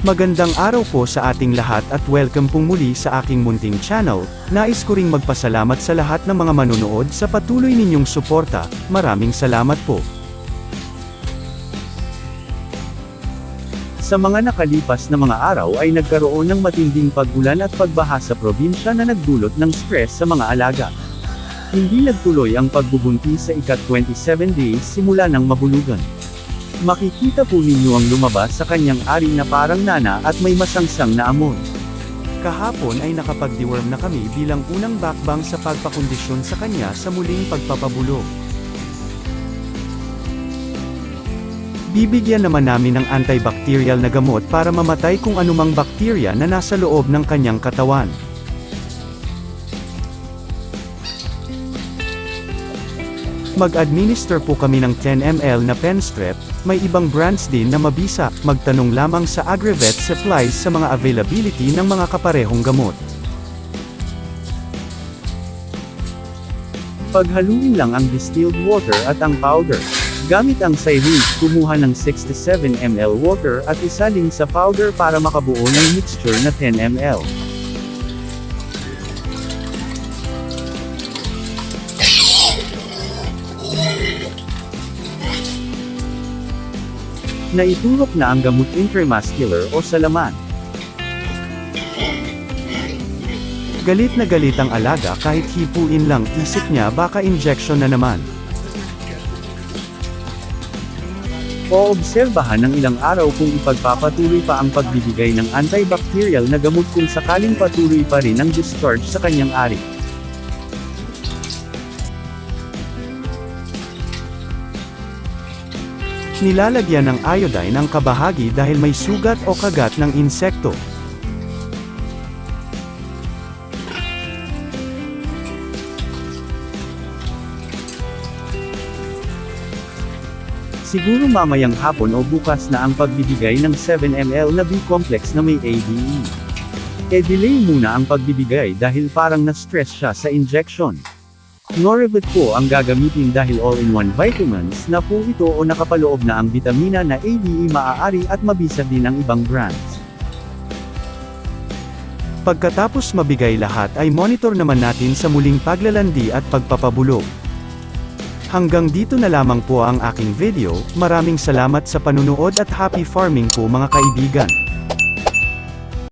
Magandang araw po sa ating lahat at welcome pong muli sa aking munting channel. Nais ko ring magpasalamat sa lahat ng mga manonood sa patuloy ninyong suporta. Maraming salamat po. Sa mga nakalipas na mga araw ay nagkaroon ng matinding pag-ulan at pagbaha sa probinsya na nagdulot ng stress sa mga alaga. Hindi nagtuloy ang pagbubunti sa ikat-27 days simula ng mabulugan. Makikita po ninyo ang lumabas sa kanyang ari na parang nana at may masangsang na amoy. Kahapon ay nakapag-deworm na kami bilang unang bakbang sa pagpakondisyon sa kanya sa muling pagpapabulog. Bibigyan naman namin ng antibacterial na gamot para mamatay kung anumang bakterya na nasa loob ng kanyang katawan. Mag-administer po kami ng 10 ml na pen strip, may ibang brands din na mabisa, magtanong lamang sa Agrivet Supplies sa mga availability ng mga kaparehong gamot. Paghaluin lang ang distilled water at ang powder. Gamit ang syringe, kumuha ng 67 ml water at isaling sa powder para makabuo ng mixture na 10 ml. Naiturok na ang gamot intramuscular o sa laman. Galit na galit ang alaga kahit hipuin lang, isip niya baka injection na naman. Oobserbahan ng ilang araw kung ipagpapatuloy pa ang pagbibigay ng antibacterial na gamot kung sakaling patuloy pa rin ang discharge sa kanyang ari. Nilalagyan ng iodine ang kabahagi dahil may sugat o kagat ng insekto. Siguro mamayang hapon o bukas na ang pagbibigay ng 7ml na B-complex na may ADE. E-delay muna ang pagbibigay dahil parang na-stress siya sa injection. Norevit po ang gagamitin dahil all-in-one vitamins na po ito o nakapaloob na ang vitamina na ADE maaari at mabisa din ang ibang brands. Pagkatapos mabigay lahat ay monitor naman natin sa muling paglalandi at pagpapabulog. Hanggang dito na lamang po ang aking video, maraming salamat sa panunood at happy farming po mga kaibigan.